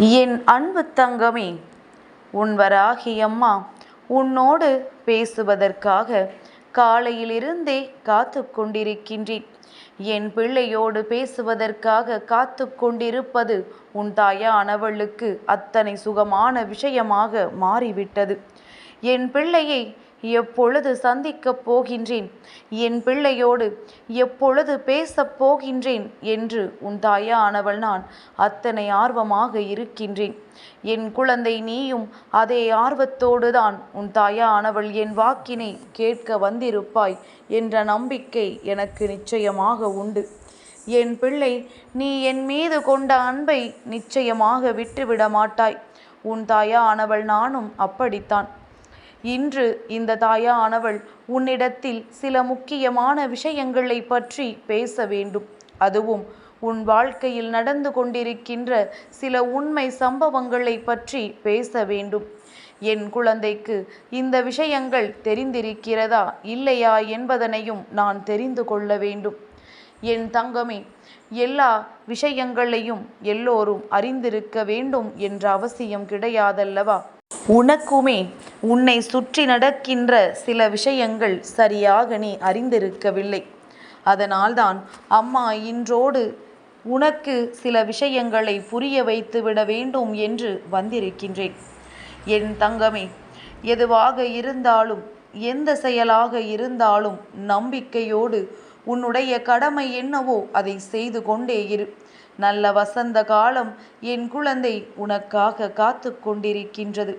என் அன்பு தங்கமே உன் வராகியம்மா உன்னோடு பேசுவதற்காக காலையிலிருந்தே காத்து கொண்டிருக்கின்றேன். என் பிள்ளையோடு பேசுவதற்காக காத்து கொண்டிருப்பது உன் தாயானவளுக்கு அத்தனை சுகமான விஷயமாக மாறிவிட்டது. என் பிள்ளையை எப்பொழுது சந்திக்கப் போகின்றேன்? என் பிள்ளையோடு எப்பொழுது பேசப் போகின்றேன்? என்று உன் தாயானவள் நான் அத்தனை ஆர்வமாக இருக்கின்றேன். என் குழந்தை நீயும் அதே ஆர்வத்தோடு தான் உன் தாயானவள் என் வாக்கினை கேட்க வந்திருப்பாய் என்ற நம்பிக்கை எனக்கு நிச்சயமாக உண்டு. என் பிள்ளை நீ என் மீது கொண்ட அன்பை நிச்சயமாக விட்டுவிட மாட்டாய் உன் தாயானவள் நானும் அப்படித்தான். இன்று இந்த தாயானவள் உன்னிடத்தில் சில முக்கியமான விஷயங்களை பற்றி பேச வேண்டும். அதுவும் உன் வாழ்க்கையில் நடந்து கொண்டிருக்கின்ற சில உண்மை சம்பவங்களை பற்றி பேச வேண்டும். என் குழந்தைக்கு இந்த விஷயங்கள் தெரிந்திருக்கிறதா இல்லையா என்பதனையும் நான் தெரிந்து கொள்ள வேண்டும். என் தங்கமே எல்லா விஷயங்களையும் எல்லோரும் அறிந்திருக்க வேண்டும் என்ற அவசியம் கிடையாதல்லவா? உனக்குமே உன்னை சுற்றி நடக்கின்ற சில விஷயங்கள் சரியாக நீ அறிந்திருக்கவில்லை. அதனால்தான் அம்மா இன்றோடு உனக்கு சில விஷயங்களை புரிய வைத்து விட வேண்டும் என்று வந்திருக்கின்றேன். என் தங்கமே எதுவாக இருந்தாலும் எந்த செயலாக இருந்தாலும் நம்பிக்கையோடு உன்னுடைய கடமை என்னவோ அதை செய்து கொண்டே இரு. நல்ல வசந்த காலம் என் குழந்தை உனக்காக காத்து கொண்டிருக்கின்றது.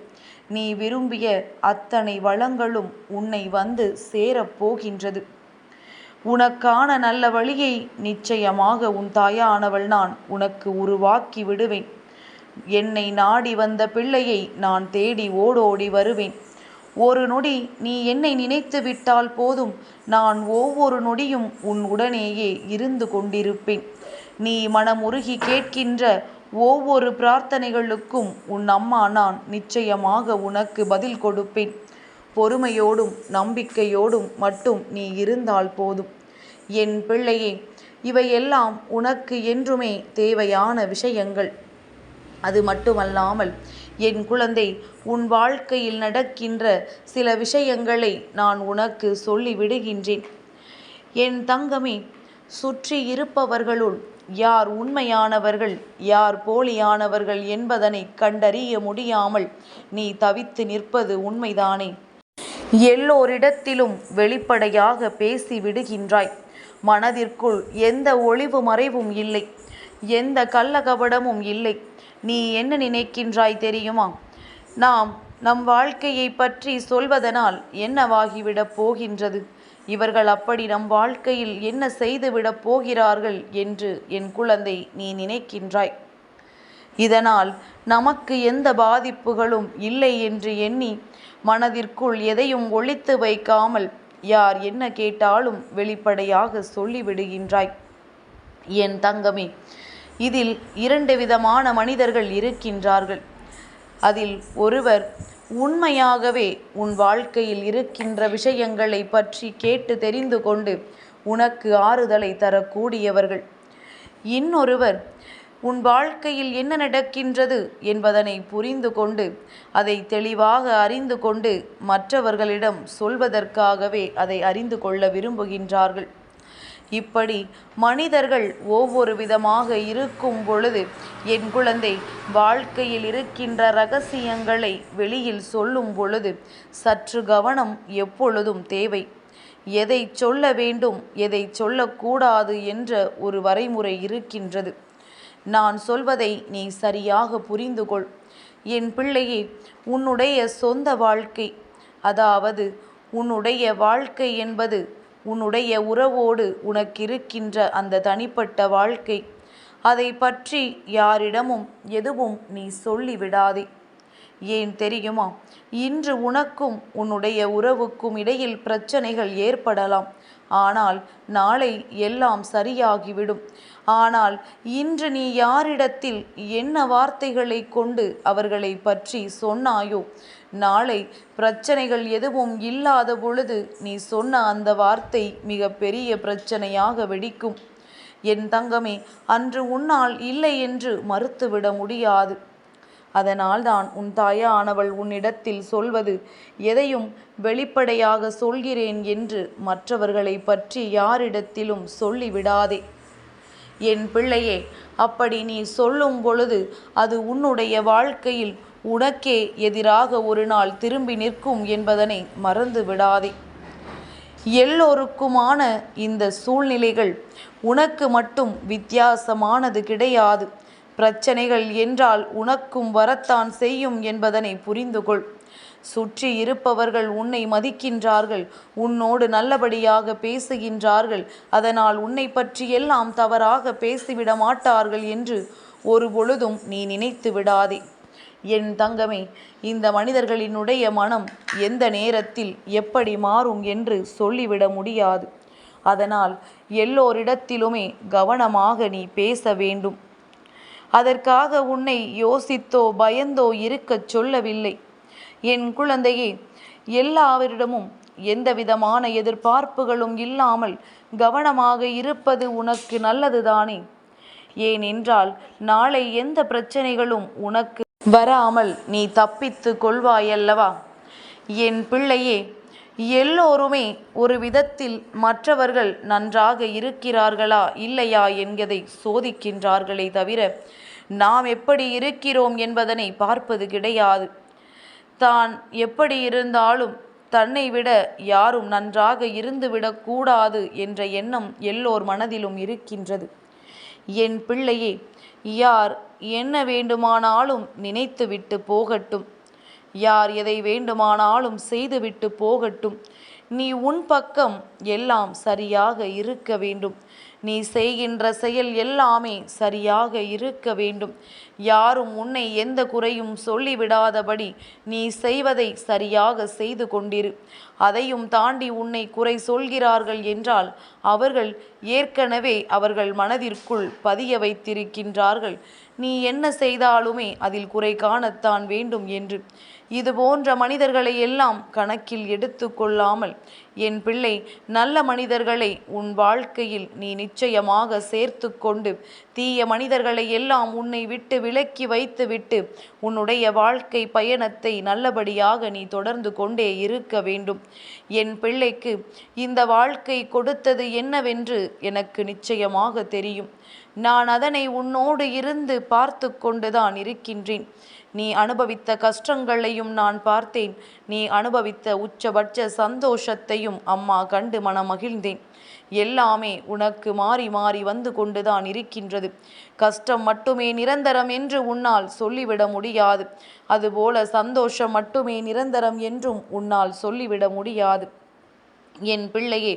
நீ விரும்பிய அத்தனை வளங்களும் உன்னை வந்து சேரப்போகின்றது உனக்கான நல்ல வழியை நிச்சயமாக உன் தாயானவள் நான் உனக்கு உருவாக்கி விடுவேன். என்னை நாடி வந்த பிள்ளையை நான் தேடி ஓடோடி வருவேன். ஒரு நொடி நீ என்னை நினைத்து விட்டால் போதும். நான் ஒவ்வொரு நொடியும் உன் உடனேயே இருந்து கொண்டிருப்பேன். நீ மனமுருகி கேட்கின்ற ஒவ்வொரு பிரார்த்தனைகளுக்கும் உன் அம்மா நான் நிச்சயமாக உனக்கு பதில் கொடுப்பேன். பொறுமையோடும் நம்பிக்கையோடும் மட்டும் நீ இருந்தால் போதும். என் பிள்ளையே இவையெல்லாம் உனக்கு என்றுமே தேவையான விஷயங்கள். அது மட்டுமல்லாமல் என் குழந்தை உன் வாழ்க்கையில் நடக்கின்ற சில விஷயங்களை நான் உனக்கு சொல்லிவிடுகின்றேன். என் தங்கமே சுற்றி இருப்பவர்களுள் யார் உண்மையானவர்கள் யார் போலியானவர்கள் என்பதனை கண்டறிய முடியாமல் நீ தவித்து நிற்பது உண்மைதானே? எல்லோரிடத்திலும் வெளிப்படையாக பேசி விடுகின்றாய். மனதிற்குள் எந்த ஒளிவு மறைவும் இல்லை. எந்த கள்ளகபடமும் இல்லை. நீ என்ன நினைக்கின்றாய் தெரியுமா? நாம் நம் வாழ்க்கையை பற்றி சொல்வதனால் என்னவாகிவிடப் போகின்றது? இவர்கள் அப்படி நம் வாழ்க்கையில் என்ன செய்துவிடப் போகிறார்கள் என்று என் குழந்தை நீ நினைக்கின்றாய். இதனால் நமக்கு எந்த பாதிப்புகளும் இல்லை என்று எண்ணி மனதிற்குள் எதையும் ஒழித்து வைக்காமல் யார் என்ன கேட்டாலும் வெளிப்படையாக சொல்லிவிடுகின்றாய். என் தங்கமே இதில் இரண்டு விதமான மனிதர்கள் இருக்கின்றார்கள். அதில் ஒருவர் உண்மையாகவே உன் வாழ்க்கையில் இருக்கின்ற விஷயங்களை பற்றி கேட்டு தெரிந்து கொண்டு உனக்கு ஆறுதலை தரக்கூடியவர்கள். இன்னொருவர் உன் வாழ்க்கையில் என்ன நடக்கின்றது என்பதனை புரிந்து கொண்டு அதை தெளிவாக அறிந்து கொண்டு மற்றவர்களிடம் சொல்வதற்காகவே அதை அறிந்து கொள்ள விரும்புகின்றார்கள். இப்படி மனிதர்கள் ஒவ்வொரு விதமாக இருக்கும் பொழுது என் குழந்தை வாழ்க்கையில் இருக்கின்ற ரகசியங்களை வெளியில் சொல்லும் பொழுது சற்று கவனம் எப்பொழுதும் தேவை. எதை சொல்ல வேண்டும் எதை சொல்லக்கூடாது என்ற ஒரு வரைமுறை இருக்கின்றது. நான் சொல்வதை நீ சரியாக புரிந்து கொள். என் பிள்ளையே உன்னுடைய சொந்த வாழ்க்கை அதாவது உன்னுடைய வாழ்க்கை என்பது உன்னுடைய உறவோடு உனக்கிருக்கின்ற அந்த தனிப்பட்ட வாழ்க்கை. அதை பற்றி யாரிடமும் எதுவும் நீ சொல்லிவிடாதே. ஏன் தெரியுமா? இன்று உனக்கும் உன்னுடைய உறவுக்கும் இடையில் பிரச்சனைகள் ஏற்படலாம். ஆனால் நாளை எல்லாம் சரியாகிவிடும். ஆனால் இன்று நீ யாரிடத்தில் என்ன வார்த்தைகளை கொண்டு அவர்களை பற்றி சொன்னாயோ? நாளை பிரச்சனைகள் எதுவும் இல்லாத பொழுது நீ சொன்ன அந்த வார்த்தை மிக பெரிய பிரச்சனையாக வெடிக்கும். என் தங்கமே அன்று உன்னால் இல்லை என்று மறுத்துவிட முடியாது. அதனால்தான் உன் தாயானவள் உன்னிடத்தில் சொல்வது எதையும் வெளிப்படையாக சொல்கிறேன் என்று மற்றவர்களை பற்றி யாரிடத்திலும் சொல்லிவிடாதே. என் பிள்ளையே அப்படி நீ சொல்லும் பொழுது அது உன்னுடைய வாழ்க்கையில் உனக்கே எதிராக ஒரு நாள் திரும்பி நிற்கும் என்பதனை மறந்து விடாதே எல்லோருக்குமான இந்த சூழ்நிலைகள் உனக்கு மட்டும் வித்தியாசமானது கிடையாது. பிரச்சனைகள் என்றால் உனக்கும் வரத்தான் செய்யும் என்பதனை புரிந்து கொள் சுற்றி இருப்பவர்கள் உன்னை மதிக்கின்றார்கள் உன்னோடு நல்லபடியாக பேசுகின்றார்கள் அதனால் உன்னை பற்றி எல்லாம் தவறாக பேசிவிட மாட்டார்கள் என்று ஒரு பொழுதும் நீ நினைத்து விடாதே. என் தங்கமே இந்த மனிதர்களினுடைய மனம் எந்த நேரத்தில் எப்படி மாறும் என்று சொல்லிவிட முடியாது. அதனால் எல்லோரிடத்திலுமே கவனமாக நீ பேச வேண்டும். அதற்காக உன்னை யோசித்தோ பயந்தோ இருக்கச் சொல்லவில்லை. என் குழந்தையே எல்லாவரிடமும் எந்தவிதமான எதிர்பார்ப்புகளும் இல்லாமல் கவனமாக இருப்பது உனக்கு நல்லதுதானே? ஏனென்றால் நாளை எந்த பிரச்சனைகளும் உனக்கு வராமல் நீ தப்பித்து கொள்வாயல்லவா? என் பிள்ளையே எல்லோருமே ஒரு விதத்தில் மற்றவர்கள் நன்றாக இருக்கிறார்களா இல்லையா என்கதை சோதிக்கின்றார்களே தவிர நாம் எப்படி இருக்கிறோம் என்பதனை பார்ப்பது கிடையாது. தான் எப்படி இருந்தாலும் தன்னை விட யாரும் நன்றாக இருந்துவிடக்கூடாது என்ற எண்ணம் எல்லோர் மனதிலும் இருக்கின்றது. என் பிள்ளையே யார் என்ன வேண்டுமானாலும் நினைத்துவிட்டு போகட்டும். யார் எதை வேண்டுமானாலும் செய்துவிட்டு போகட்டும். நீ உன் பக்கம் எல்லாம் சரியாக இருக்க வேண்டும். நீ செய்கின்ற செயல் எல்லாமே சரியாக இருக்க வேண்டும். யாரும் உன்னை எந்த குறையும் சொல்லிவிடாதபடி நீ செய்வதை சரியாக செய்து கொண்டிரு. அதையும் தாண்டி உன்னை குறை சொல்கிறார்கள் என்றால் அவர்கள் ஏற்கனவே அவர்கள் மனதிற்குள் பதிய வைத்திருக்கின்றார்கள். நீ என்ன செய்தாலுமே அதில் குறை காணத்தான் வேண்டும் என்று. இது போன்ற மனிதர்களை எல்லாம் கணக்கில் எடுத்து கொள்ளாமல் என் பிள்ளை நல்ல மனிதர்களை உன் வாழ்க்கையில் நீ நிச்சயமாக சேர்த்து கொண்டு தீய மனிதர்களை எல்லாம் உன்னை விட்டு விலக்கி வைத்துவிட்டு உன்னுடைய வாழ்க்கை பயணத்தை நல்லபடியாக நீ தொடர்ந்து கொண்டே இருக்க வேண்டும். என் பிள்ளைக்கு இந்த வாழ்க்கை கொடுத்தது என்னவென்று எனக்கு நிச்சயமாக தெரியும். நான் அதனை உன்னோடு இருந்து பார்த்து கொண்டுதான் இருக்கின்றேன். நீ அனுபவித்த கஷ்டங்களையும் நான் பார்த்தேன். நீ அனுபவித்த உச்சபட்ச சந்தோஷத்தையும் அம்மா கண்டு மனமகிழ்ந்தேன். எல்லாமே உனக்கு மாறி மாறி வந்து கொண்டுதான் இருக்கின்றது. கஷ்டம் மட்டுமே நிரந்தரம் என்று உன்னால் சொல்லிவிட முடியாது. அதுபோல சந்தோஷம் மட்டுமே நிரந்தரம் என்றும் உன்னால் சொல்லிவிட முடியாது. என் பிள்ளையே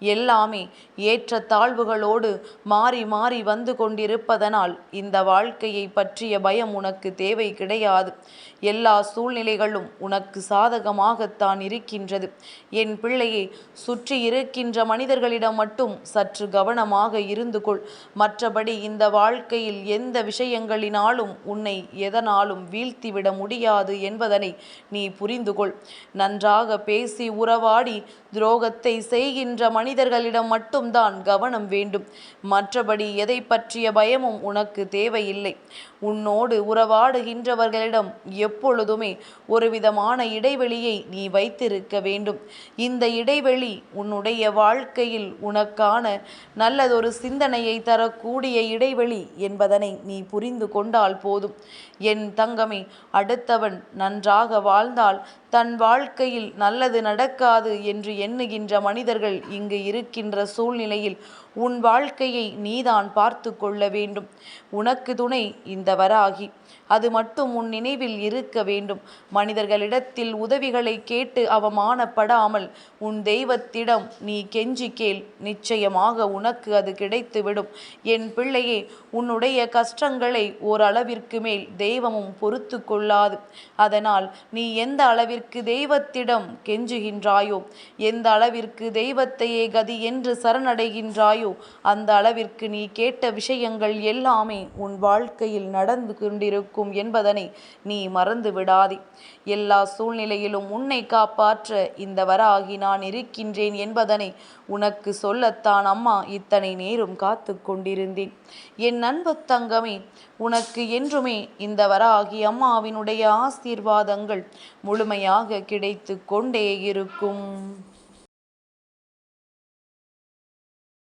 எல்லாமே ஏற்ற தாழ்வுகளோடு மாறி மாறி வந்து கொண்டிருப்பதனால் இந்த வாழ்க்கையை பற்றிய பயம் உனக்கு தேவை கிடையாது. எல்லா சூழ்நிலைகளும் உனக்கு சாதகமாகத்தான் இருக்கின்றது. என் பிள்ளையை சுற்றி இருக்கின்ற மனிதர்களிடம் மட்டும் சற்று கவனமாக இருந்து கொள். மற்றபடி இந்த வாழ்க்கையில் எந்த விஷயங்களினாலும் உன்னை எதனாலும் வீழ்த்திவிட முடியாது என்பதனை நீ புரிந்து கொள். நன்றாக பேசி உறவாடி துரோகத்தை செய்கின்ற மனிதர்களிடம் மட்டும்தான் கவனம் வேண்டும். மற்றபடி எதை பற்றிய பயமும் உனக்கு தேவையில்லை. உன்னோடு உறவாடுகின்றவர்களிடம் எப்பொழுதுமே ஒரு விதமான இடைவெளியை நீ வைத்திருக்க வேண்டும். இந்த இடைவெளி உன்னுடைய வாழ்க்கையில் உனக்கான நல்லதொரு சிந்தனையை தரக்கூடிய இடைவெளி என்பதனை நீ புரிந்து கொண்டால் போதும். என் தங்கமே அடுத்தவன் நன்றாக வாழ்ந்தால் தன் வாழ்க்கையில் நல்லது நடக்காது என்று எண்ணுகின்ற மனிதர்கள் இங்கு இருக்கின்ற சூழ்நிலையில் உன் வாழ்க்கையை நீதான் பார்த்து கொள்ள வேண்டும். உனக்கு துணை இந்த வராகி. அது மட்டும் உன் நினைவில் இருக்க வேண்டும். மனிதர்களிடத்தில் உதவிகளை கேட்டு அவமானப்படாமல் உன் தெய்வத்திடம் நீ கெஞ்சி கேள். நிச்சயமாக உனக்கு அது கிடைத்துவிடும். என் பிள்ளையே உன்னுடைய கஷ்டங்களை ஓரளவிற்கு மேல் தெய்வமும் பொறுத்து கொள்ளாது. அதனால் நீ எந்த அளவிற்கு தெய்வத்திடம் கெஞ்சுகின்றாயோ எந்த அளவிற்கு தெய்வத்தையே கதி என்று சரணடைகின்றாயோ கேட்டாயோ அந்த அளவிற்கு நீ கேட்ட விஷயங்கள் எல்லாமே உன் வாழ்க்கையில் நடந்து கொண்டிருக்கும் என்பதனை நீ மறந்து விடாதே. எல்லா சூழ்நிலையிலும் உன்னை காப்பாற்ற இந்த வராகி நான் இருக்கின்றேன் என்பதனை உனக்கு சொல்லத்தான் அம்மா இத்தனை நேரம் காத்து கொண்டிருந்தேன். என் அன்பு தங்கமே உனக்கு என்றுமே இந்த வராகி அம்மாவினுடைய ஆசீர்வாதங்கள் முழுமையாக கிடைத்து கொண்டே இருக்கும்.